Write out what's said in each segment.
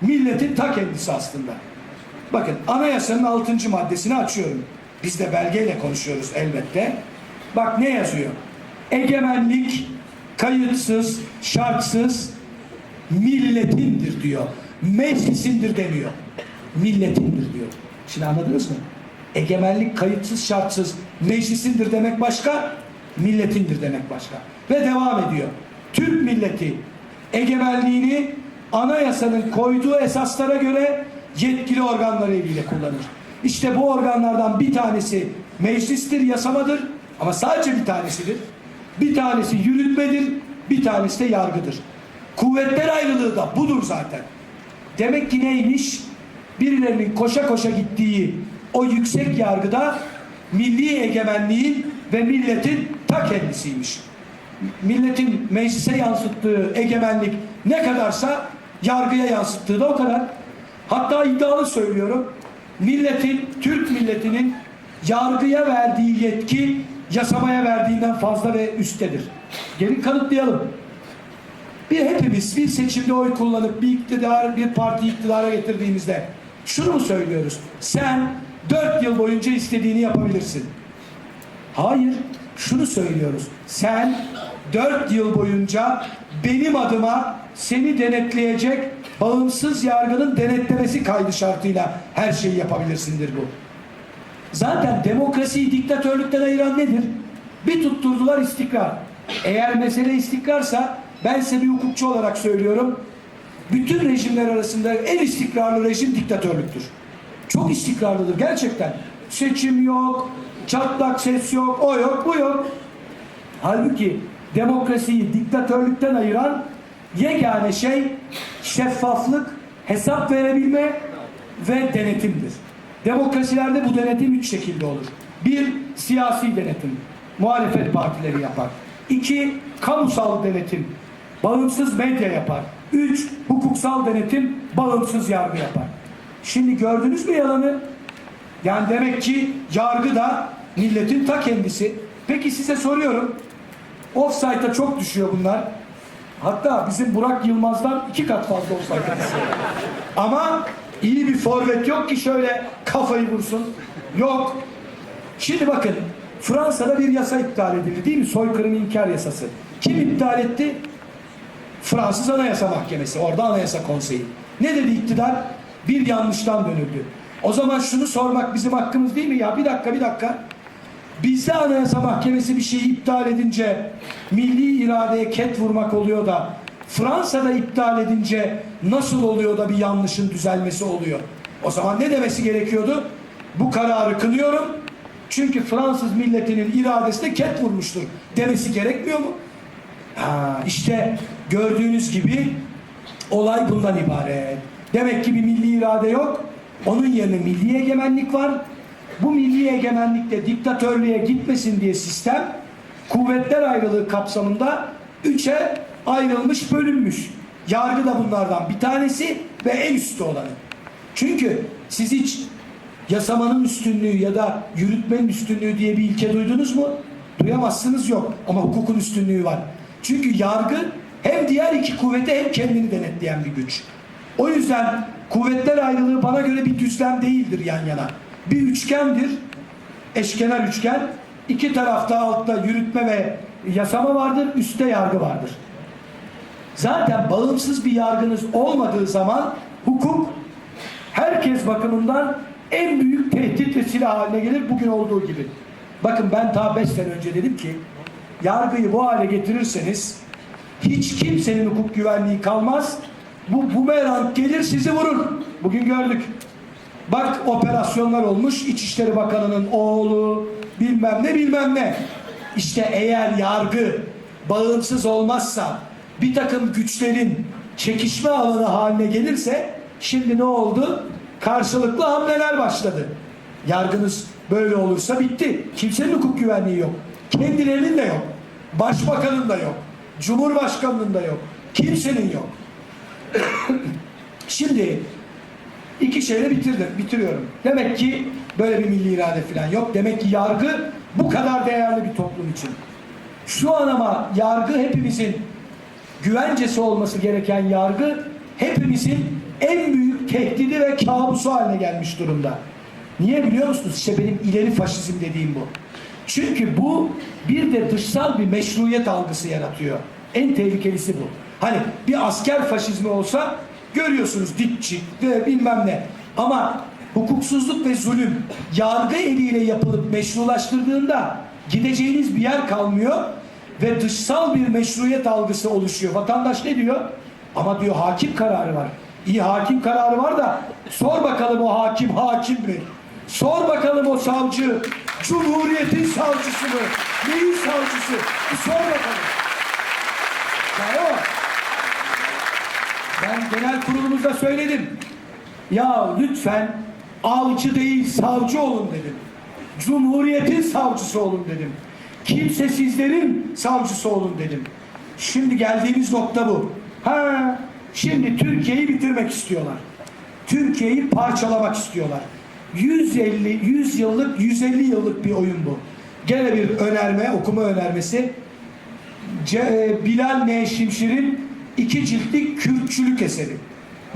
milletin ta kendisi aslında. Bakın anayasanın 6. maddesini açıyorum. Biz de belgeyle konuşuyoruz elbette. Bak ne yazıyor? Egemenlik kayıtsız, şartsız milletindir diyor. Meclisindir demiyor. Milletindir diyor. Şimdi anladınız mı? Egemenlik kayıtsız, şartsız meclisindir demek başka, milletindir demek başka. Ve devam ediyor. Türk milleti egemenliğini anayasanın koyduğu esaslara göre yetkili organları eliyle kullanır. İşte bu organlardan bir tanesi meclistir, yasamadır ama sadece bir tanesidir. Bir tanesi yürütmedir, bir tanesi de yargıdır. Kuvvetler ayrılığı da budur zaten. Demek ki neymiş? Birilerinin koşa koşa gittiği o yüksek yargıda milli egemenliğin ve milletin ta kendisiymiş. Milletin meclise yansıttığı egemenlik ne kadarsa yargıya yansıttığı da o kadar. Hatta iddialı söylüyorum. Milletin, Türk milletinin yargıya verdiği yetki yasamaya verdiğinden fazla ve üsttedir. Gelin kanıtlayalım. Bir hepimiz bir seçimde oy kullanıp bir iktidar, bir parti iktidara getirdiğimizde şunu mu söylüyoruz? Sen dört yıl boyunca istediğini yapabilirsin. Hayır, şunu söylüyoruz. Sen dört yıl boyunca benim adıma seni denetleyecek bağımsız yargının denetlemesi kaydı şartıyla her şeyi yapabilirsindir bu. Zaten demokrasiyi diktatörlükten ayıran nedir? Bir tutturdular istikrar. Eğer mesele istikrarsa ben size bir hukukçu olarak söylüyorum. Bütün rejimler arasında en istikrarlı rejim diktatörlüktür. Çok istikrarlıdır gerçekten. Seçim yok, çatlak ses yok, o yok, bu yok. Halbuki demokrasiyi diktatörlükten ayıran yegane şey şeffaflık, hesap verebilme ve denetimdir. Demokrasilerde bu denetim üç şekilde olur. Bir, siyasi denetim. Muhalefet partileri yapar. İki, kamusal denetim. Bağımsız medya yapar. Üç, hukuksal denetim. Bağımsız yargı yapar. Şimdi gördünüz mü yalanı? Yani demek ki yargı da milletin ta kendisi. Peki size soruyorum. Offside'a çok düşüyor bunlar. Hatta bizim Burak Yılmaz'dan iki kat fazla offside'a düşüyor. Ama iyi bir forvet yok ki şöyle kafayı vursun. Yok. Şimdi bakın Fransa'da bir yasa iptal edildi değil mi? Soykırım inkar yasası. Kim iptal etti? Fransız Anayasa Mahkemesi. Orada Anayasa Konseyi. Ne dedi iktidar? Bir yanlıştan dönüldü. O zaman şunu sormak bizim hakkımız değil mi? Ya bir dakika bir dakika. Bizde Anayasa Mahkemesi bir şeyi iptal edince milli iradeye ket vurmak oluyor da Fransa'da iptal edince nasıl oluyor da bir yanlışın düzelmesi oluyor? O zaman ne demesi gerekiyordu? Bu kararı kınıyorum. Çünkü Fransız milletinin iradesine ket vurmuştur demesi gerekmiyor mu? Ha, işte gördüğünüz gibi olay bundan ibaret. Demek ki bir milli irade yok. Onun yerine milli egemenlik var. Bu milli egemenlikte diktatörlüğe gitmesin diye sistem kuvvetler ayrılığı kapsamında üçe ayrılmış, bölünmüş. Yargı da bunlardan bir tanesi ve en üstte olanı. Çünkü siz hiç yasamanın üstünlüğü ya da yürütmenin üstünlüğü diye bir ilke duydunuz mu? Duyamazsınız yok ama hukukun üstünlüğü var. Çünkü yargı hem diğer iki kuvvete hem kendini denetleyen bir güç. O yüzden kuvvetler ayrılığı bana göre bir düzlem değildir yan yana. Bir üçgendir. Eşkenar üçgen. İki tarafta altta yürütme ve yasama vardır, üstte yargı vardır. Zaten bağımsız bir yargınız olmadığı zaman hukuk herkes bakımından en büyük tehdit ve silah haline gelir bugün olduğu gibi. Bakın ben ta 5 sene önce dedim ki yargıyı bu hale getirirseniz hiç kimsenin hukuk güvenliği kalmaz. Bu bumerang gelir sizi vurur. Bugün gördük. Bak operasyonlar olmuş. İçişleri Bakanı'nın oğlu bilmem ne bilmem ne. İşte eğer yargı bağımsız olmazsa bir takım güçlerin çekişme alanı haline gelirse şimdi ne oldu? Karşılıklı hamleler başladı. Yargınız böyle olursa bitti. Kimsenin hukuk güvenliği yok. Kendilerinin de yok. Başbakanın da yok. Cumhurbaşkanının da yok. Kimsenin yok. Şimdi iki şeyle bitirdim, bitiriyorum. Demek ki böyle bir milli irade falan yok. Demek ki yargı bu kadar değerli bir toplum için. Şu an ama yargı hepimizin güvencesi olması gereken yargı hepimizin en büyük tehdidi ve kabusu haline gelmiş durumda. Niye biliyor musunuz? İşte benim ileri faşizm dediğim bu. Çünkü bu bir de dışsal bir meşruiyet algısı yaratıyor. En tehlikelisi bu. Hani bir asker faşizmi olsa görüyorsunuz dipçik ve bilmem ne. Ama hukuksuzluk ve zulüm yargı eliyle yapılıp meşrulaştırdığında gideceğiniz bir yer kalmıyor ve dışsal bir meşruiyet algısı oluşuyor. Vatandaş ne diyor? Ama diyor hakim kararı var. İyi hakim kararı var da sor bakalım o hakim hakim mi? Sor bakalım o savcı Cumhuriyetin savcısı mı? Neyin savcısı? Bir sor bakalım. Yani o. Ben genel kurulumuzda söyledim. Ya lütfen avcı değil savcı olun dedim. Cumhuriyetin savcısı olun dedim. Kimsesizlerin savcısı olun dedim. Şimdi geldiğimiz nokta bu. Ha, şimdi Türkiye'yi bitirmek istiyorlar. Türkiye'yi parçalamak istiyorlar. 150 100 yıllık 150 yıllık bir oyun bu. Gene bir önerme, okuma önermesi. Bilal N. İki ciltlik Kürtçülük eseri.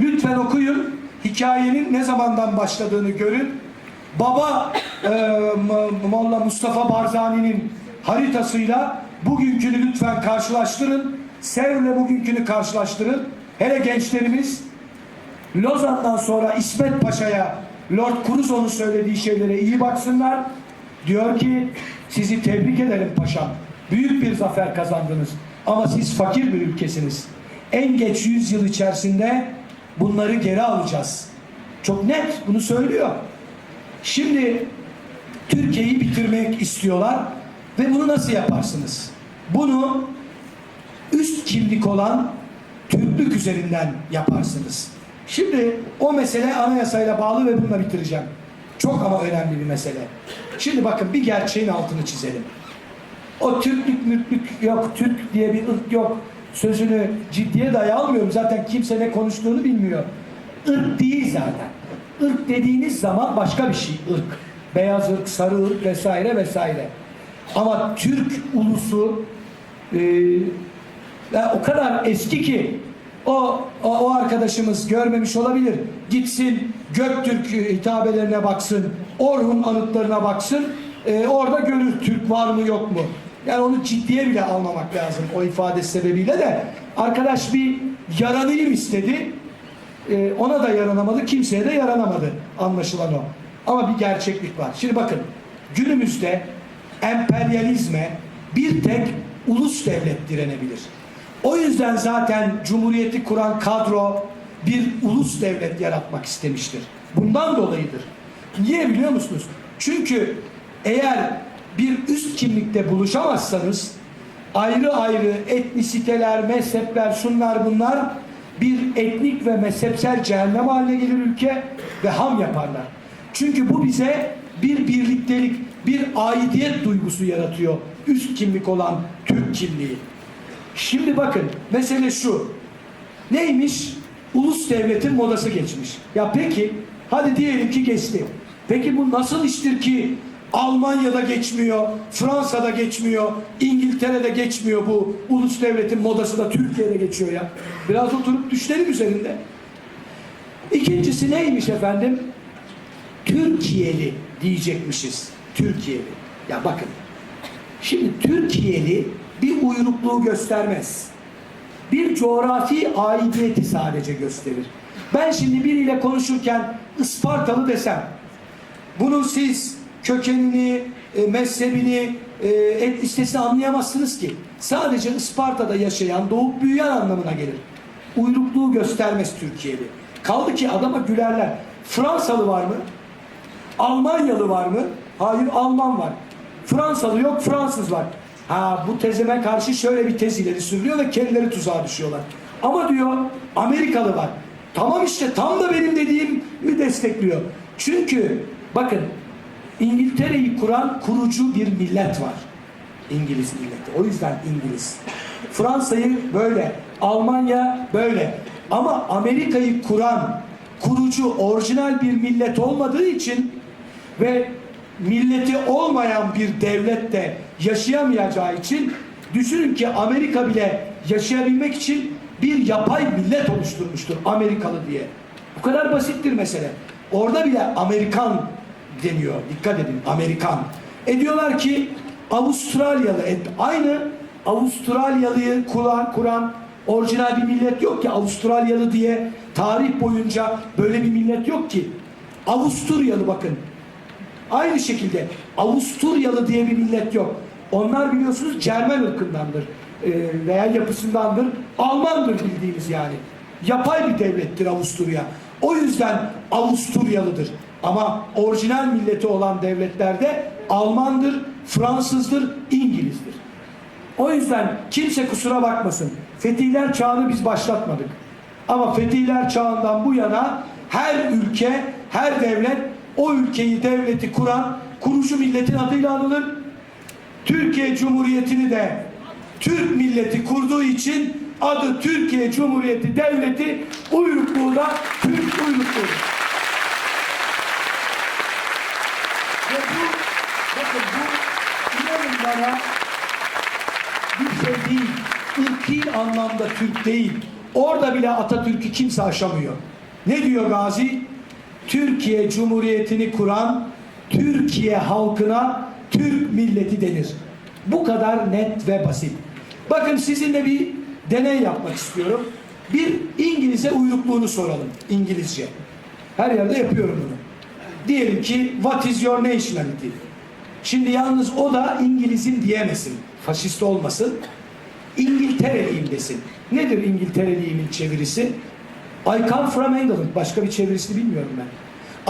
Lütfen okuyun. Hikayenin ne zamandan başladığını görün. Baba e, Molla Mustafa Barzani'nin haritasıyla bugünkünü lütfen karşılaştırın. Sevr'le bugünkünü karşılaştırın. Hele gençlerimiz Lozan'dan sonra İsmet Paşa'ya Lord Curzon'un söylediği şeylere iyi baksınlar. Diyor ki sizi tebrik ederim paşam. Büyük bir zafer kazandınız. Ama siz fakir bir ülkesiniz. En geç 100 yıl içerisinde bunları geri alacağız. Çok net bunu söylüyor. Şimdi Türkiye'yi bitirmek istiyorlar ve bunu nasıl yaparsınız? Bunu üst kimlik olan Türklük üzerinden yaparsınız. Şimdi o mesele anayasayla bağlı ve bununla bitireceğim. Çok ama önemli bir mesele. Şimdi bakın bir gerçeğin altını çizelim. O Türklük mürklük yok, Türk diye bir ırk yok. Sözünü ciddiye dahi. Zaten kimse ne konuştuğunu bilmiyor. Irk değil zaten. Irk dediğiniz zaman başka bir şey ırk. Beyaz ırk, sarı ırk vesaire vesaire. Ama Türk ulusu e, ya o kadar eski ki o, o, o arkadaşımız görmemiş olabilir. Gitsin Göktürk hitabelerine baksın, Orhun anıtlarına baksın. e, orada görür Türk var mı yok mu? Yani onu ciddiye bile almamak lazım o ifade sebebiyle de. Arkadaş bir yaranayım istedi. E, ona da yaranamadı, kimseye de yaranamadı anlaşılan o. Ama bir gerçeklik var. Şimdi bakın günümüzde emperyalizme bir tek ulus devlet direnebilir. O yüzden zaten Cumhuriyeti kuran kadro bir ulus devlet yaratmak istemiştir. Bundan dolayıdır. Niye biliyor musunuz? Çünkü eğer bir üst kimlikte buluşamazsanız ayrı ayrı etnisiteler, mezhepler, şunlar bunlar bir etnik ve mezhepsel cehennem haline gelir ülke ve ham yaparlar. Çünkü bu bize bir birliktelik, bir aidiyet duygusu yaratıyor. Üst kimlik olan Türk kimliği. Şimdi bakın mesele şu. Neymiş? Ulus devletin modası geçmiş. Ya peki hadi diyelim ki geçti. Peki bu nasıl iştir ki Almanya'da geçmiyor, Fransa'da geçmiyor, İngiltere'de geçmiyor bu ulus devletin modası da Türkiye'de geçiyor ya. Biraz oturup düşlerim üzerinde. İkincisi neymiş efendim? Türkiye'li diyecekmişiz. Türkiye'li. Ya bakın. Şimdi Türkiye'li bir uyrukluğu göstermez. Bir coğrafi aidiyeti sadece gösterir. Ben şimdi biriyle konuşurken Ispartalı desem, bunun siz kökenini, e, mezhebini, e, etnisitesini anlayamazsınız ki. Sadece Isparta'da yaşayan, doğup büyüyen anlamına gelir. Uyrukluğu göstermez Türkiye'li. Kaldı ki adama gülerler. Fransalı var mı? Almanyalı var mı? Hayır Alman var. Fransalı yok Fransız var. Ha bu tezime karşı şöyle bir tez ileri sürülüyor ve kendileri tuzağa düşüyorlar. Ama diyor Amerikalı var. Tamam işte tam da benim dediğimi destekliyor. Çünkü bakın İngiltere'yi kuran kurucu bir millet var. İngiliz milleti. O yüzden İngiliz. Fransa'yı böyle, Almanya böyle. Ama Amerika'yı kuran kurucu orijinal bir millet olmadığı için ve milleti olmayan bir devlette yaşayamayacağı için düşünün ki Amerika bile yaşayabilmek için bir yapay millet oluşturmuştur Amerikalı diye. Bu kadar basittir mesele. Orada bile Amerikan deniyor. Dikkat edin Amerikan. E diyorlar ki Avustralyalı. E, aynı Avustralyalıyı kuran, kuran orijinal bir millet yok ki Avustralyalı diye tarih boyunca böyle bir millet yok ki. Avusturyalı bakın. Aynı şekilde Avusturyalı diye bir millet yok. Onlar biliyorsunuz Cermen ırkındandır e, veya yapısındandır. Almandır bildiğimiz yani. Yapay bir devlettir Avusturya. O yüzden Avusturyalıdır. Ama orijinal milleti olan devletlerde Almandır, Fransızdır, İngilizdir. O yüzden kimse kusura bakmasın. Fetihler çağını biz başlatmadık. Ama Fetihler çağından bu yana her ülke, her devlet o ülkeyi, devleti kuran kurucu milletin adıyla anılır. Türkiye Cumhuriyeti'ni de Türk milleti kurduğu için adı Türkiye Cumhuriyeti Devleti uyrukluğu da Türk uyrukluğudur. Ve bu, bakın bu bana bir şey değil. Ülki anlamda Türk değil. Orada bile Atatürk'ü kimse aşamıyor. Ne diyor Gazi? Türkiye Cumhuriyeti'ni kuran Türkiye halkına Türk milleti denir. Bu kadar net ve basit. Bakın sizinle bir deney yapmak istiyorum. Bir İngilizce uyrukluğunu soralım. İngilizce. Her yerde yapıyorum bunu. Diyelim ki what is your nationality? Şimdi yalnız o da İngiliz'im diyemesin. Faşist olmasın. İngiltereliyim desin. Nedir İngiltereliyimin çevirisi? I come from England. Başka bir çevirisini bilmiyorum ben.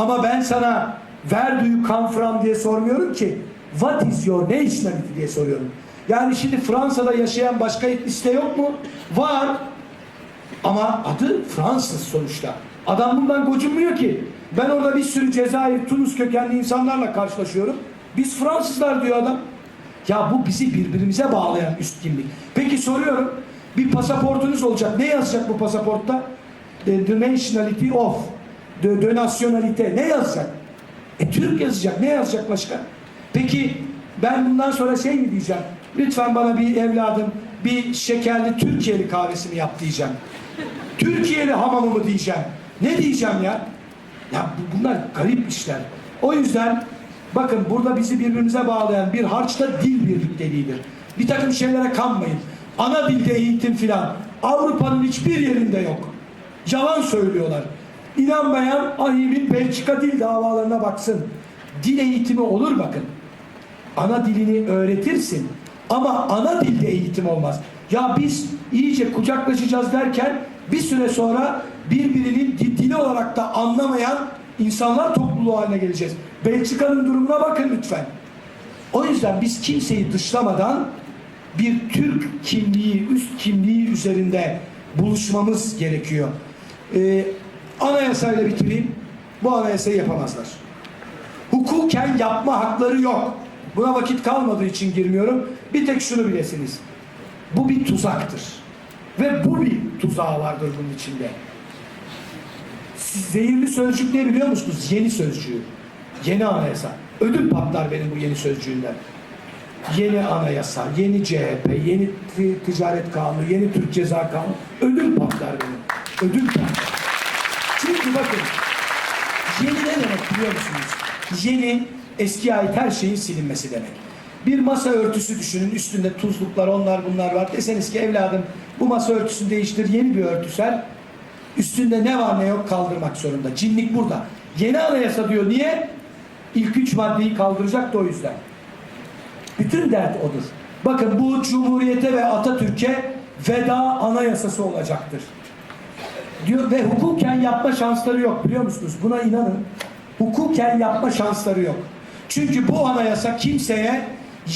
Ama ben sana where do you come from diye sormuyorum ki. What is your nationality diye soruyorum. Yani şimdi Fransa'da yaşayan başka etnisite yok mu? Var. Ama adı Fransız sonuçta. Adam bundan gocunmuyor ki. Ben orada bir sürü Cezayir, Tunus kökenli insanlarla karşılaşıyorum. Biz Fransızlar diyor adam. Ya bu bizi birbirimize bağlayan üst kimlik. Peki soruyorum. Bir pasaportunuz olacak. Ne yazacak bu pasaportta? The, the nationality of. The, the nationalite. Ne yazacak? E Türk yazacak. Ne yazacak başka? Peki ben bundan sonra şey mi diyeceğim? Lütfen bana bir evladım bir şekerli Türkiye'li kahvesini yap diyeceğim. Türkiye'li hamamı mı diyeceğim? Ne diyeceğim ya? Ya bu- bunlar garip işler. O yüzden bakın burada bizi birbirimize bağlayan bir harçta dil birlikteliğidir. Bir takım şeylere kanmayın. Ana dilde eğitim filan Avrupa'nın hiçbir yerinde yok. Yalan söylüyorlar. İnanmayan Ahim'in Belçika dil davalarına baksın. Dil eğitimi olur bakın. Ana dilini öğretirsin ama ana dilde eğitim olmaz. Ya biz iyice kucaklaşacağız derken bir süre sonra birbirinin di- dili olarak da anlamayan insanlar topluluğu haline geleceğiz. Belçika'nın durumuna bakın lütfen. O yüzden biz kimseyi dışlamadan bir Türk kimliği, üst kimliği üzerinde buluşmamız gerekiyor. Ee, anayasayla bitireyim. Bu anayasayı yapamazlar hukuken yapma hakları yok. Buna vakit kalmadığı için girmiyorum. Bir tek şunu bilesiniz. Bu bir tuzaktır. Ve bu bir tuzağı vardır bunun içinde. Zehirli sözcük ne biliyor musunuz? Yeni sözcüğü. Yeni anayasa. Ödüm patlar benim bu yeni sözcüğünden. Yeni anayasa, yeni CHP, yeni ti- ticaret kanunu, yeni Türk ceza kanunu. Ödüm patlar benim. Ödüm patlar. Çünkü bakın Yeni ne demek biliyor musunuz? Yeni eskiye ait her şeyin silinmesi demek. Bir masa örtüsü düşünün üstünde tuzluklar onlar bunlar var. Deseniz ki evladım bu masa örtüsünü değiştir yeni bir örtü ser. Üstünde ne var ne yok kaldırmak zorunda. Cinlik burada. Yeni anayasa diyor niye? İlk üç maddeyi kaldıracak da o yüzden. Bütün dert odur. Bakın bu Cumhuriyete ve Atatürk'e veda anayasası olacaktır diyor ve hukuken yapma şansları yok biliyor musunuz? Buna inanın. Hukuken yapma şansları yok. Çünkü bu anayasa kimseye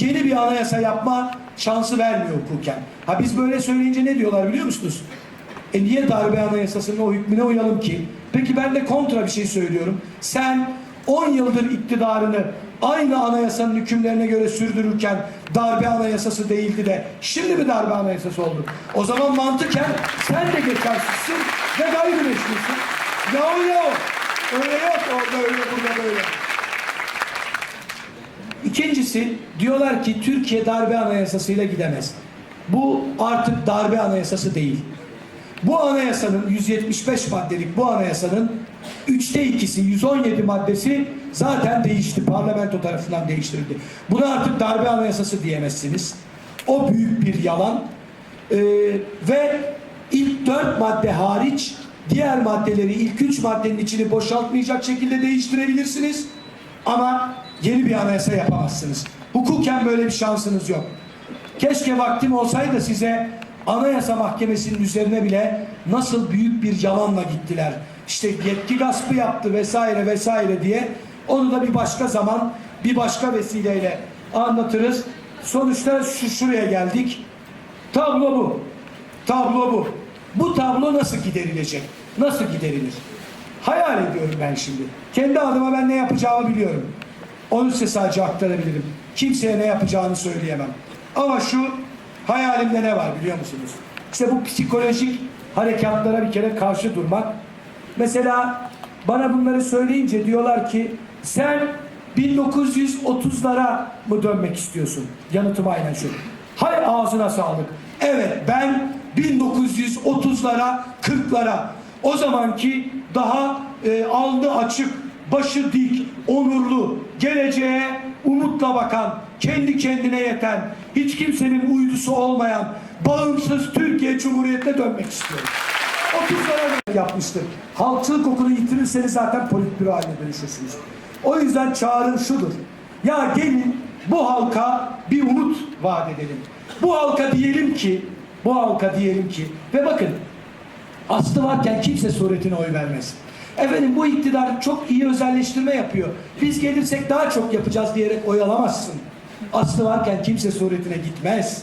yeni bir anayasa yapma şansı vermiyor hukuken. Ha biz böyle söyleyince ne diyorlar biliyor musunuz? E niye darbe anayasasının o hükmüne uyalım ki? Peki ben de kontra bir şey söylüyorum. Sen 10 yıldır iktidarını aynı anayasanın hükümlerine göre sürdürürken darbe anayasası değildi de şimdi mi darbe anayasası oldu? O zaman mantıken sen de geçersizsin ve gayrimeşrusun. Ya o ya o. Öyle yok orada öyle burada böyle. İkincisi diyorlar ki Türkiye darbe anayasasıyla gidemez. Bu artık darbe anayasası değil. Bu anayasanın 175 maddelik bu anayasanın üçte ikisi 117 maddesi zaten değişti. Parlamento tarafından değiştirildi. Buna artık darbe anayasası diyemezsiniz. O büyük bir yalan. Ee, ve ilk dört madde hariç diğer maddeleri ilk üç maddenin içini boşaltmayacak şekilde değiştirebilirsiniz. Ama yeni bir anayasa yapamazsınız. Hukuken böyle bir şansınız yok. Keşke vaktim olsaydı size Anayasa Mahkemesi'nin üzerine bile nasıl büyük bir yalanla gittiler. İşte yetki gaspı yaptı vesaire vesaire diye onu da bir başka zaman bir başka vesileyle anlatırız. Sonuçta şu şuraya geldik. Tablo bu. Tablo bu. Bu tablo nasıl giderilecek? Nasıl giderilir? Hayal ediyorum ben şimdi. Kendi adıma ben ne yapacağımı biliyorum. Onu size sadece aktarabilirim. Kimseye ne yapacağını söyleyemem. Ama şu hayalimde ne var biliyor musunuz? İşte bu psikolojik harekatlara bir kere karşı durmak. Mesela bana bunları söyleyince diyorlar ki sen 1930'lara mı dönmek istiyorsun? Yanıtım aynen şu. Hay ağzına sağlık. Evet ben 1930'lara 40'lara o zamanki daha e, alnı açık, başı dik, onurlu, geleceğe umutla bakan, kendi kendine yeten, hiç kimsenin uydusu olmayan, bağımsız Türkiye Cumhuriyeti'ne dönmek istiyorum. 30'lara yapmıştır. Halkçılık okulu yitirirseniz zaten politbüro haline dönüşürsünüz. O yüzden çağrım şudur. Ya gelin bu halka bir umut vaat edelim. Bu halka diyelim ki, bu halka diyelim ki ve bakın aslı varken kimse suretine oy vermez. Efendim bu iktidar çok iyi özelleştirme yapıyor. Biz gelirsek daha çok yapacağız diyerek oy alamazsın. Aslı varken kimse suretine gitmez.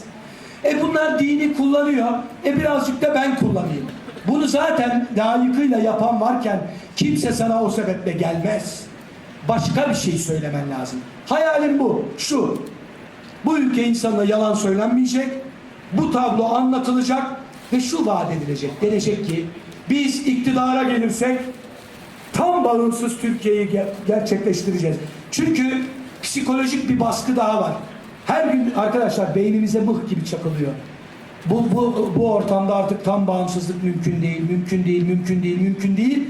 E bunlar dini kullanıyor. E birazcık da ben kullanayım. Bunu zaten layıkıyla yapan varken kimse sana o sebeple gelmez. Başka bir şey söylemen lazım. Hayalim bu. Şu. Bu ülke insanına yalan söylenmeyecek. Bu tablo anlatılacak ve şu vaat edilecek. Denecek ki biz iktidara gelirsek tam bağımsız Türkiye'yi ger- gerçekleştireceğiz. Çünkü psikolojik bir baskı daha var. Her gün arkadaşlar beynimize mıh gibi çakılıyor. Bu, bu, bu ortamda artık tam bağımsızlık mümkün değil, mümkün değil, mümkün değil, mümkün değil.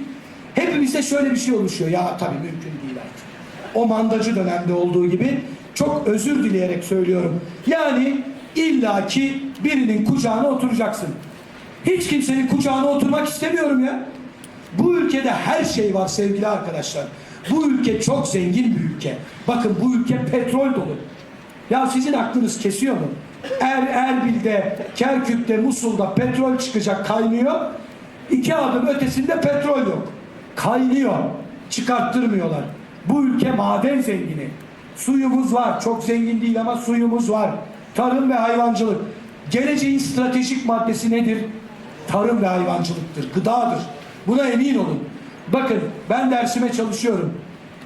Hepimizde şöyle bir şey oluşuyor. Ya tabii mümkün değil artık. O mandacı dönemde olduğu gibi çok özür dileyerek söylüyorum. Yani illaki birinin kucağına oturacaksın. Hiç kimsenin kucağına oturmak istemiyorum ya. Bu ülkede her şey var sevgili arkadaşlar. Bu ülke çok zengin bir ülke. Bakın bu ülke petrol dolu. Ya sizin aklınız kesiyor mu? Er, Erbil'de, Kerkük'te, Musul'da petrol çıkacak kaynıyor. İki adım ötesinde petrol yok. Kaynıyor. Çıkarttırmıyorlar. Bu ülke maden zengini. Suyumuz var. Çok zengin değil ama suyumuz var. Tarım ve hayvancılık. Geleceğin stratejik maddesi nedir? Tarım ve hayvancılıktır. Gıdadır. Buna emin olun. Bakın ben dersime çalışıyorum.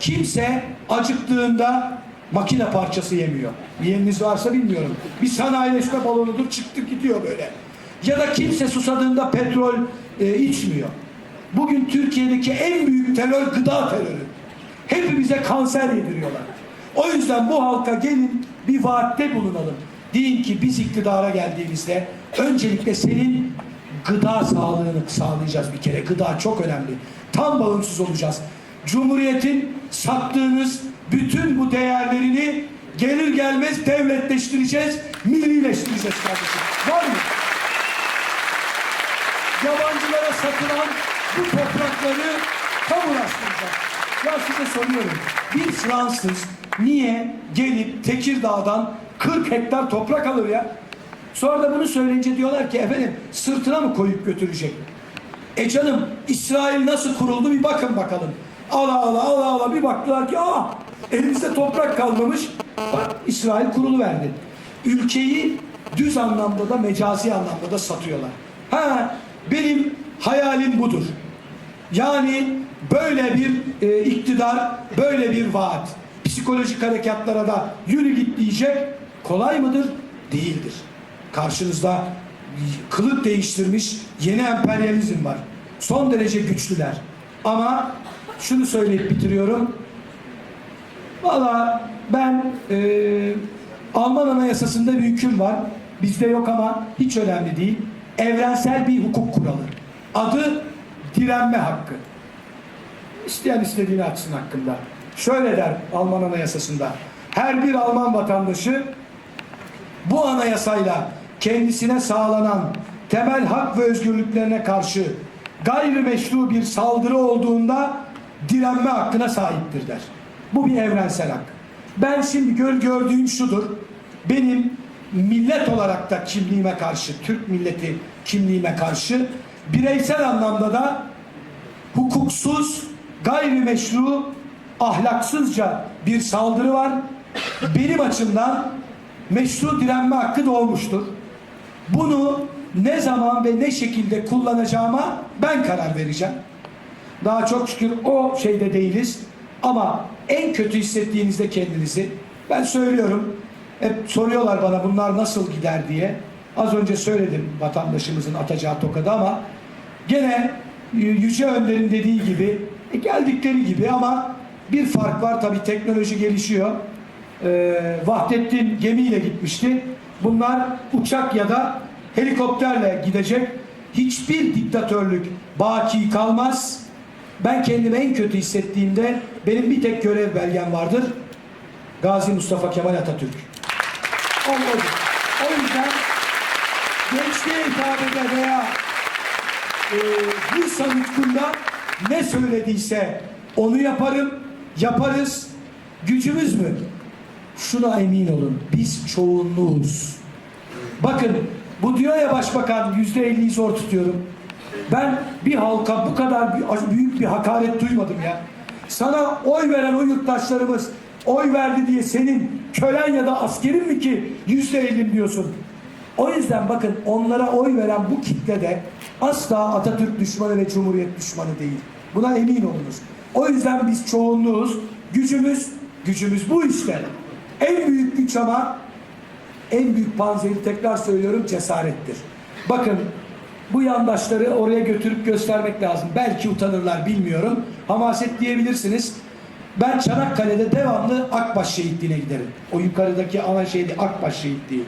Kimse acıktığında makine parçası yemiyor. Yiyeniniz varsa bilmiyorum. Bir sanayileşme balonudur çıktı gidiyor böyle. Ya da kimse susadığında petrol e, içmiyor. Bugün Türkiye'deki en büyük terör gıda terörü. Hepimize kanser yediriyorlar. O yüzden bu halka gelin bir vaatte bulunalım. Deyin ki biz iktidara geldiğimizde öncelikle senin gıda sağlığını sağlayacağız bir kere. Gıda çok önemli. Tam bağımsız olacağız. Cumhuriyetin sattığınız bütün bu değerlerini gelir gelmez devletleştireceğiz, millileştireceğiz kardeşim. Var mı? Yabancılara satılan bu toprakları kamulaştıracağız. Ya size soruyorum. Bir Fransız niye gelip Tekirdağ'dan 40 hektar toprak alır ya? Sonra da bunu söyleyince diyorlar ki efendim sırtına mı koyup götürecek? E canım İsrail nasıl kuruldu bir bakın bakalım. Ala ala ala ala bir baktılar ki aa elimizde toprak kalmamış. Bak İsrail kurulu verdi. Ülkeyi düz anlamda da mecazi anlamda da satıyorlar. Ha benim hayalim budur. Yani böyle bir e, iktidar, böyle bir vaat. Psikolojik harekatlara da yürü git diyecek. Kolay mıdır? Değildir. Karşınızda kılık değiştirmiş yeni emperyalizm var. Son derece güçlüler. Ama şunu söyleyip bitiriyorum. Valla ben e, Alman Anayasası'nda bir hüküm var. Bizde yok ama hiç önemli değil. evrensel bir hukuk kuralı. Adı direnme hakkı. İsteyen istediğini açsın hakkında. Şöyle der Alman Anayasası'nda. Her bir Alman vatandaşı bu anayasayla kendisine sağlanan temel hak ve özgürlüklerine karşı gayrimeşru bir saldırı olduğunda direnme hakkına sahiptir der. Bu bir evrensel hak. Ben şimdi gör, gördüğüm şudur. Benim millet olarak da kimliğime karşı, Türk milleti kimliğime karşı bireysel anlamda da hukuksuz, gayrimeşru, ahlaksızca bir saldırı var. Benim açımdan meşru direnme hakkı doğmuştur. Bunu ne zaman ve ne şekilde kullanacağıma ben karar vereceğim. Daha çok şükür o şeyde değiliz. Ama en kötü hissettiğinizde kendinizi ben söylüyorum. Hep soruyorlar bana bunlar nasıl gider diye. Az önce söyledim vatandaşımızın atacağı tokadı ama gene Yüce Önder'in dediği gibi e, geldikleri gibi ama bir fark var tabii teknoloji gelişiyor. Ee, Vahdettin gemiyle gitmişti. Bunlar uçak ya da helikopterle gidecek. Hiçbir diktatörlük baki kalmaz. Ben kendimi en kötü hissettiğimde benim bir tek görev belgem vardır. Gazi Mustafa Kemal Atatürk. O, odur. o yüzden gençliğe hitabede veya e, Bursa nutkunda ne söylediyse onu yaparım, yaparız. Gücümüz mü? Şuna emin olun, biz çoğunluğuz. Bakın, bu diyor ya başbakan yüzde elliyi zor tutuyorum. Ben bir halka bu kadar büyük bir hakaret duymadım ya. Sana oy veren o yurttaşlarımız oy verdi diye senin kölen ya da askerin mi ki yüzde elli diyorsun? O yüzden bakın onlara oy veren bu kitlede asla Atatürk düşmanı ve Cumhuriyet düşmanı değil. Buna emin olunuz. O yüzden biz çoğunluğuz. Gücümüz, gücümüz bu işte. En büyük güç ama en büyük panzehri tekrar söylüyorum cesarettir. Bakın bu yandaşları oraya götürüp göstermek lazım. Belki utanırlar bilmiyorum. Hamaset diyebilirsiniz. Ben Çanakkale'de devamlı Akbaş şehitliğine giderim. O yukarıdaki ana şehidi Akbaş şehitliği.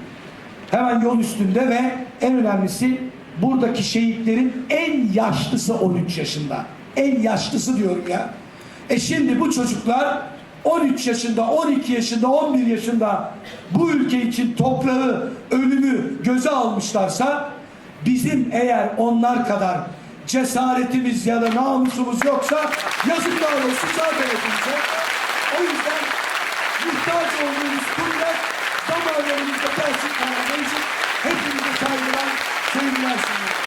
Hemen yol üstünde ve en önemlisi buradaki şehitlerin en yaşlısı 13 yaşında. En yaşlısı diyorum ya. E şimdi bu çocuklar 13 yaşında, 12 yaşında, 11 yaşında bu ülke için toprağı, ölümü göze almışlarsa bizim eğer onlar kadar cesaretimiz ya da namusumuz yoksa yazıklar olsun zaten hepimize. O yüzden muhtaç olduğumuz kuvvet damarlarımızda gelsin kahraman için hepinize saygılar, sevgiler sunuyorum.